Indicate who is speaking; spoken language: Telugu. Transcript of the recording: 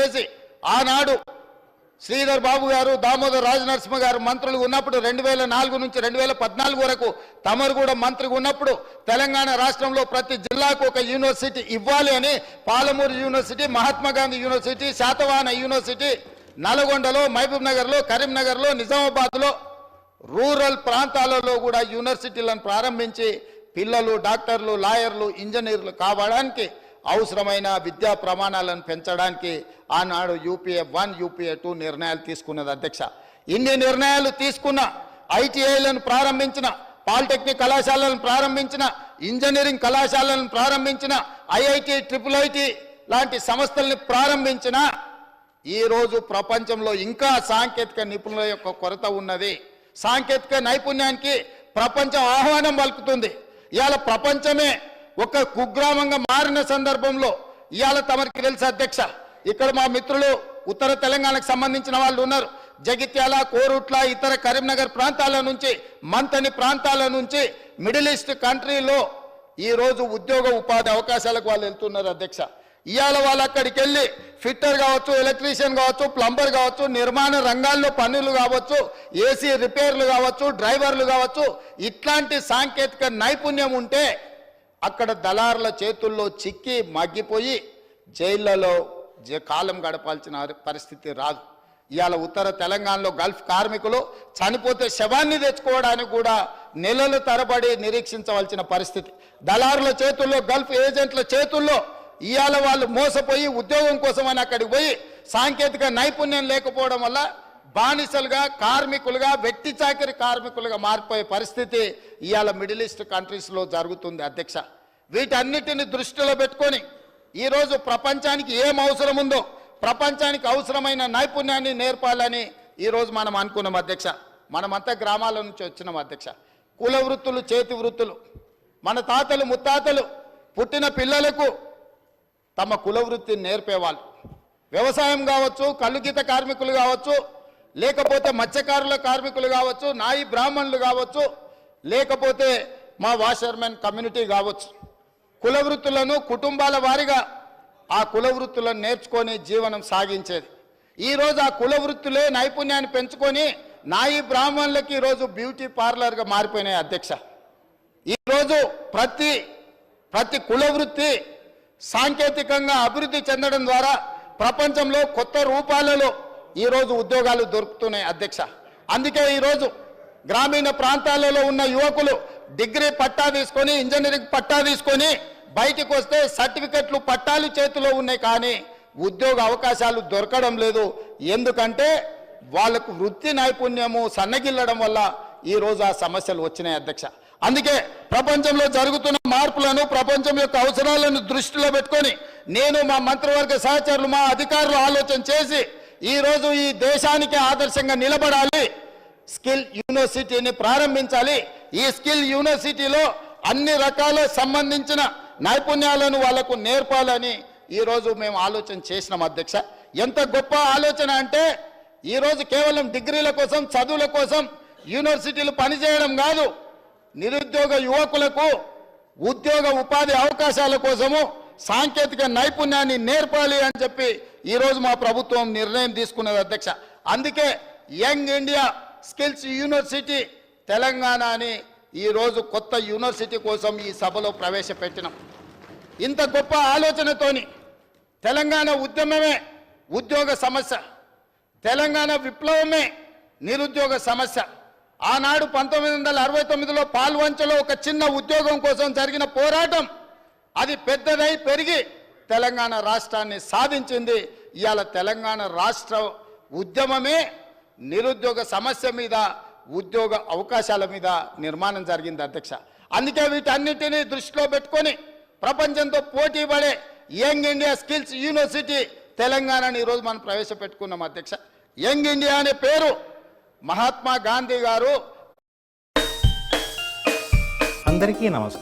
Speaker 1: చేసి ఆనాడు శ్రీధర్ బాబు గారు దామోదర్ రాజనరసింహ గారు మంత్రులు ఉన్నప్పుడు రెండు వేల నాలుగు నుంచి రెండు వేల పద్నాలుగు వరకు తమరు కూడా మంత్రిగా ఉన్నప్పుడు తెలంగాణ రాష్ట్రంలో ప్రతి జిల్లాకు ఒక యూనివర్సిటీ ఇవ్వాలి అని Palamuru university Mahatma Gandhi university Satavahana university నల్గొండలో మహబూబ్ నగర్లో కరీంనగర్లో నిజామాబాద్లో రూరల్ ప్రాంతాలలో కూడా యూనివర్సిటీలను ప్రారంభించి పిల్లలు డాక్టర్లు లాయర్లు ఇంజనీర్లు కావడానికి అవసరమైన విద్యా ప్రమాణాలను పెంచడానికి ఆనాడు యూపీఏ వన్ యూపీఏ టూ నిర్ణయాలు తీసుకున్నది అధ్యక్ష. ఇన్ని నిర్ణయాలు తీసుకున్న ఐటీఐలను ప్రారంభించిన పాలిటెక్నిక్ కళాశాలను ప్రారంభించిన ఇంజనీరింగ్ కళాశాలను ప్రారంభించిన ఐఐటి ట్రిపుల్ ఐటి లాంటి సంస్థల్ని ప్రారంభించిన ఈరోజు ప్రపంచంలో ఇంకా సాంకేతిక నిపుణుల యొక్క కొరత ఉన్నది. సాంకేతిక నైపుణ్యానికి ప్రపంచం ఆహ్వానం పలుకుతుంది. ఇవాళ ప్రపంచమే ఒక కుగ్రామంగా మారిన సందర్భంలో ఇవాళ తమరికి తెలుసు అధ్యక్ష. ఇక్కడ మా మిత్రులు ఉత్తర తెలంగాణకు సంబంధించిన వాళ్ళు ఉన్నారు. జగిత్యాల కోరుట్ల ఇతర కరీంనగర్ ప్రాంతాల నుంచి మంతని ప్రాంతాల నుంచి మిడిల్ ఈస్ట్ కంట్రీలో ఈ రోజు ఉద్యోగ ఉపాధి అవకాశాలకు వాళ్ళు వెళ్తున్నారు అధ్యక్ష. ఇవాళ వాళ్ళు అక్కడికి వెళ్ళి ఫిట్టర్ కావచ్చు ఎలక్ట్రీషియన్ కావచ్చు ప్లంబర్ కావచ్చు నిర్మాణ రంగాల్లో పనులు కావచ్చు ఏసీ రిపేర్లు కావచ్చు డ్రైవర్లు కావచ్చు ఇట్లాంటి సాంకేతిక నైపుణ్యం ఉంటే అక్కడ దళారుల చేతుల్లో చిక్కి మగ్గిపోయి జైళ్ళలో జ- కాలం గడపాల్సిన పరిస్థితి రాదు. ఇవాళ ఉత్తర తెలంగాణలో గల్ఫ్ కార్మికులు చనిపోతే శవాన్ని తెచ్చుకోవడానికి కూడా నెలలు తరబడి నిరీక్షించవలసిన పరిస్థితి. దళారుల చేతుల్లో గల్ఫ్ ఏజెంట్ల చేతుల్లో ఇవాళ వాళ్ళు మోసపోయి ఉద్యోగం కోసమని అక్కడికి పోయి సాంకేతిక నైపుణ్యం లేకపోవడం వల్ల బానిసలుగా కార్మికులుగా వ్యక్తి చాకరి కార్మికులుగా మారిపోయే పరిస్థితి ఇవాళ మిడిల్ ఈస్ట్ కంట్రీస్లో జరుగుతుంది అధ్యక్ష. వీటన్నిటిని దృష్టిలో పెట్టుకొని ఈరోజు ప్రపంచానికి ఏం అవసరం ఉందో ప్రపంచానికి అవసరమైన నైపుణ్యాన్ని నేర్పాలని ఈరోజు మనం అనుకున్నాం అధ్యక్ష. మనమంతా గ్రామాల నుంచి వచ్చినాం అధ్యక్ష. కుల వృత్తులు చేతి వృత్తులు మన తాతలు ముత్తాతలు పుట్టిన పిల్లలకు తమ కుల వృత్తిని నేర్పేవాళ్ళు. వ్యవసాయం కావచ్చు కళ్ళుగీత కార్మికులు కావచ్చు లేకపోతే మత్స్యకారుల కార్మికులు కావచ్చు నాయి బ్రాహ్మణులు కావచ్చు లేకపోతే మా వాషర్మెన్ కమ్యూనిటీ కావచ్చు. కుల వృత్తులను కుటుంబాల వారిగా ఆ కుల వృత్తులను నేర్చుకొని జీవనం సాగించేది. ఈరోజు ఆ కుల వృత్తులే నైపుణ్యాన్ని పెంచుకొని నాయి బ్రాహ్మణులకి ఈరోజు బ్యూటీ పార్లర్గా మారిపోయినాయి అధ్యక్ష. ఈరోజు ప్రతి ప్రతి కుల వృత్తి సాంకేతికంగా అభివృద్ధి చెందడం ద్వారా ప్రపంచంలో కొత్త రూపాలలో ఈరోజు ఉద్యోగాలు దొరుకుతున్నాయి అధ్యక్ష. అందుకే ఈరోజు గ్రామీణ ప్రాంతాలలో ఉన్న యువకులు డిగ్రీ పట్టా తీసుకొని ఇంజనీరింగ్ పట్టా తీసుకొని బయటికి వస్తే సర్టిఫికెట్లు పట్టాలు చేతిలో ఉన్నాయి కానీ ఉద్యోగ అవకాశాలు దొరకడం లేదు. ఎందుకంటే వాళ్ళకు వృత్తి నైపుణ్యము సన్నగిల్లడం వల్ల ఈ రోజు ఆ సమస్యలు వచ్చినాయి అధ్యక్ష. అందుకే ప్రపంచంలో జరుగుతున్న మార్పులను ప్రపంచం యొక్క అవసరాలను దృష్టిలో పెట్టుకొని నేను మా మంత్రివర్గ సహచరులు మా అధికారులు ఆలోచన చేసి ఈరోజు ఈ దేశానికి ఆదర్శంగా నిలబడాలి. స్కిల్ యూనివర్సిటీని ప్రారంభించాలి. ఈ స్కిల్ యూనివర్సిటీలో అన్ని రకాల సంబంధించిన నైపుణ్యాలను వాళ్ళకు నేర్పాలని ఈరోజు మేము ఆలోచన చేసినాం అధ్యక్ష. ఎంత గొప్ప ఆలోచన అంటే ఈరోజు కేవలం డిగ్రీల కోసం చదువుల కోసం యూనివర్సిటీలు పనిచేయడం కాదు. నిరుద్యోగ యువకులకు ఉద్యోగ ఉపాధి అవకాశాల కోసము సాంకేతిక నైపుణ్యాన్ని నేర్పాలి అని చెప్పి ఈరోజు మా ప్రభుత్వం నిర్ణయం తీసుకున్నది అధ్యక్ష. అందుకే young India skills university Telangana అని ఈరోజు కొత్త యూనివర్సిటీ కోసం ఈ సభలో ప్రవేశపెట్టినాం. ఇంత గొప్ప ఆలోచనతోని తెలంగాణ ఉద్యమమే ఉద్యోగ సమస్య. తెలంగాణ విప్లవమే నిరుద్యోగ సమస్య. ఆనాడు పంతొమ్మిది వందల అరవై తొమ్మిదిలో పాల్వంచలో ఒక చిన్న ఉద్యోగం కోసం జరిగిన పోరాటం అది పెద్దదై పెరిగి తెలంగాణ రాష్ట్రాన్ని సాధించింది. ఇవాళ తెలంగాణ రాష్ట్ర ఉద్యమమే నిరుద్యోగ సమస్య మీద ఉద్యోగ అవకాశాల మీద నిర్మాణం జరిగింది అధ్యక్ష. అందుకే వీటన్నిటినీ దృష్టిలో పెట్టుకొని ప్రపంచంతో పోటీ పడే యంగ్ ఇండియా స్కిల్స్ యూనివర్సిటీ తెలంగాణని ఈరోజు మనం ప్రవేశపెట్టుకున్నాం అధ్యక్ష. యంగ్ ఇండియా అనే పేరు మహాత్మా గాంధీ గారు.
Speaker 2: అందరికీ నమస్కారం.